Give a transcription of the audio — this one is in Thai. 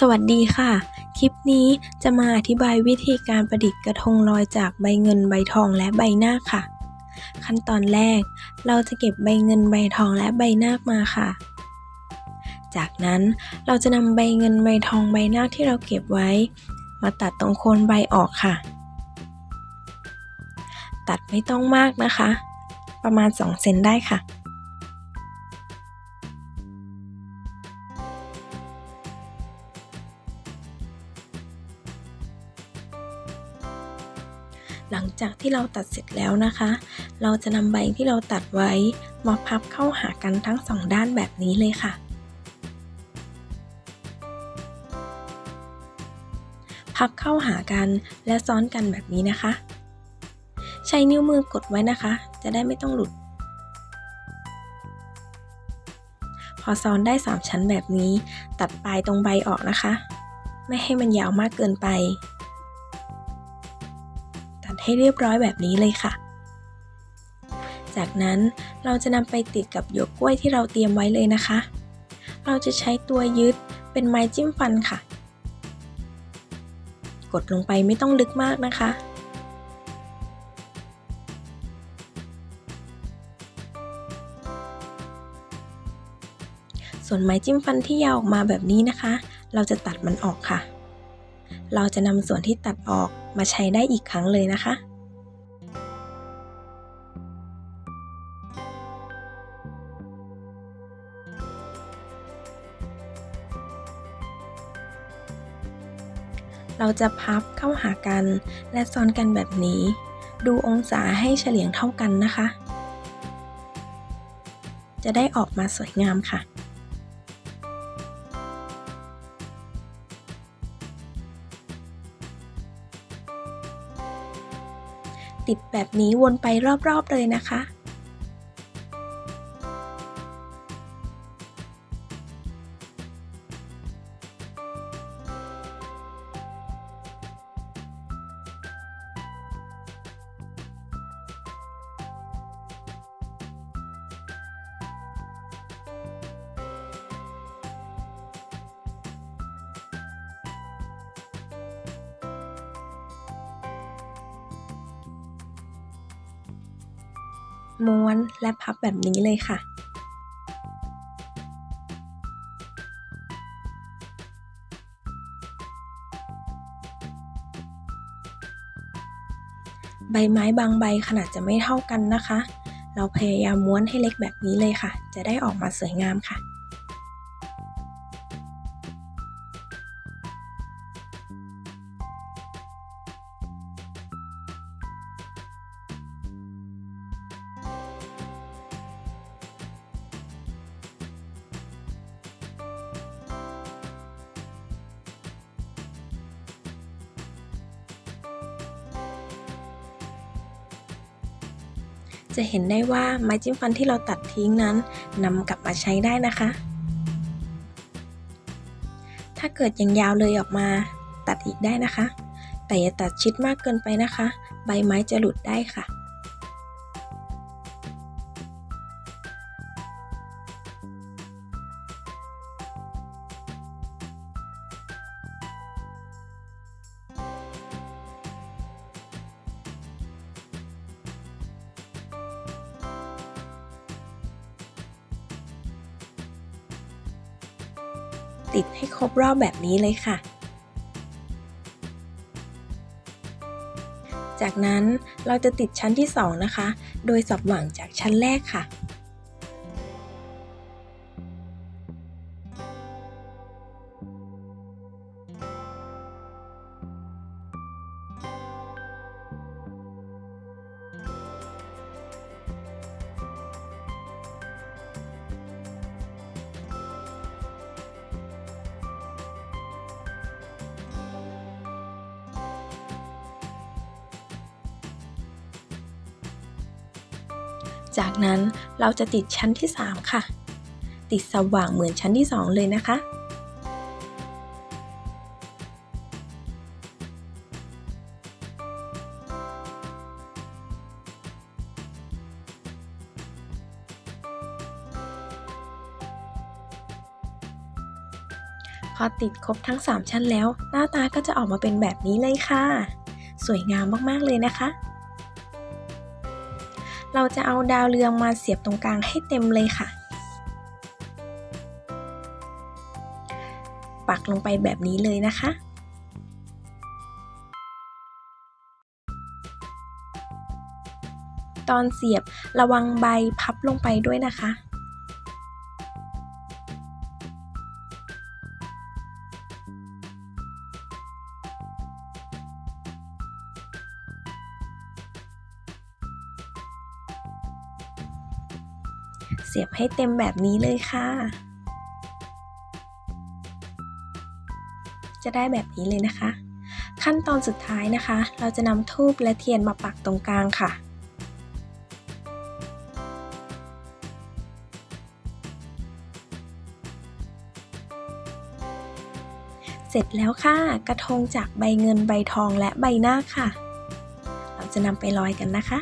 สวัสดีค่ะ คลิปนี้จะมาอธิบายวิธีการประดิษฐ์กระทงลอยจากใบเงินใบทองและใบนาค่ะ ขั้นตอนแรก เราจะเก็บใบเงินใบทองและใบนาคมาค่ะ จากนั้นเราจะนำใบเงินใบทองใบนาคที่เราเก็บไว้ มาตัดตรงโคนใบออกค่ะ ตัดไม่ต้องมากนะคะ ประมาณ 2 เซนได้ค่ะ จากที่เราตัดเสร็จแล้วนะคะ เราจะนำใบที่เราตัดไว้มาพับเข้าหากันทั้งสองด้านแบบนี้เลยค่ะ พับเข้าหากันและซ้อนกันแบบนี้นะคะ ใช้นิ้วมือกดไว้นะคะ จะได้ไม่ต้องหลุด พอซ้อนได้ 3 ชั้นแบบนี้ ตัดปลายตรงใบออกนะคะ ไม่ให้มันยาวมากเกินไป ให้เรียบร้อยแบบนี้เลยค่ะ จากนั้นเราจะนำไปติดกับหยวกกล้วยที่เราเตรียมไว้เลยนะคะ เราจะใช้ตัวยึดเป็นไม้จิ้มฟันค่ะ กดลงไปไม่ต้องลึกมากนะคะส่วนไม้จิ้มฟันที่ยาวออกมาแบบนี้นะคะ เราจะตัดมันออกค่ะ เราจะนำส่วนที่ตัดออกมาใช้ได้อีกครั้งเลยนะคะ เราจะพับเข้าหากันและซ้อนกันแบบนี้ ดูองศาให้เฉลี่ยงเท่ากันนะคะ จะได้ออกมาสวยงามค่ะ ติดแบบนี้วนไปรอบๆเลยนะคะ ม้วนและพับแบบนี้เลยค่ะใบไม้บางใบขนาดจะไม่เท่ากันนะคะ เราพยายามม้วนให้เล็กแบบนี้เลยค่ะ จะได้ออกมาสวยงามค่ะ จะเห็นได้ว่าไม้จิ้มฟันที่เราตัดทิ้งนั้นนำกลับมาใช้ได้นะคะ ถ้าเกิดยังยาวเลยออกมาตัดอีกได้นะคะ แต่อย่าตัดชิดมากเกินไปนะคะ ใบไม้จะหลุดได้ค่ะ ติดให้ครบรอบแบบนี้เลยค่ะ จากนั้นเราจะติดชั้นที่ 2 นะคะ โดยสับหว่างจากชั้นแรกค่ะ จากนั้นเราจะติดชั้นที่ 3 ค่ะ ติดสว่างเหมือนชั้นที่ 2 เลยนะคะ พอติดครบทั้ง 3 ชั้นแล้ว หน้าตาก็จะออกมาเป็นแบบนี้เลยค่ะ สวยงามมาก ๆ เลยนะคะ เราจะเอาดาวเรืองมาเสียบตรงกลางให้เต็มเลยค่ะ ปักลงไปแบบนี้เลยนะคะตอนเสียบระวังใบพับลงไปด้วยนะคะ เสียบให้เต็มแบบนี้เลยค่ะ จะได้แบบนี้เลยนะคะ ขั้นตอนสุดท้ายนะคะ เราจะนำทูบและเทียนมาปักตรงกลางค่ะเสร็จแล้วค่ะ กระทงจากใบเงินใบทองและใบหน้าคค่ะ เราจะนำไปลอยกันนะคะ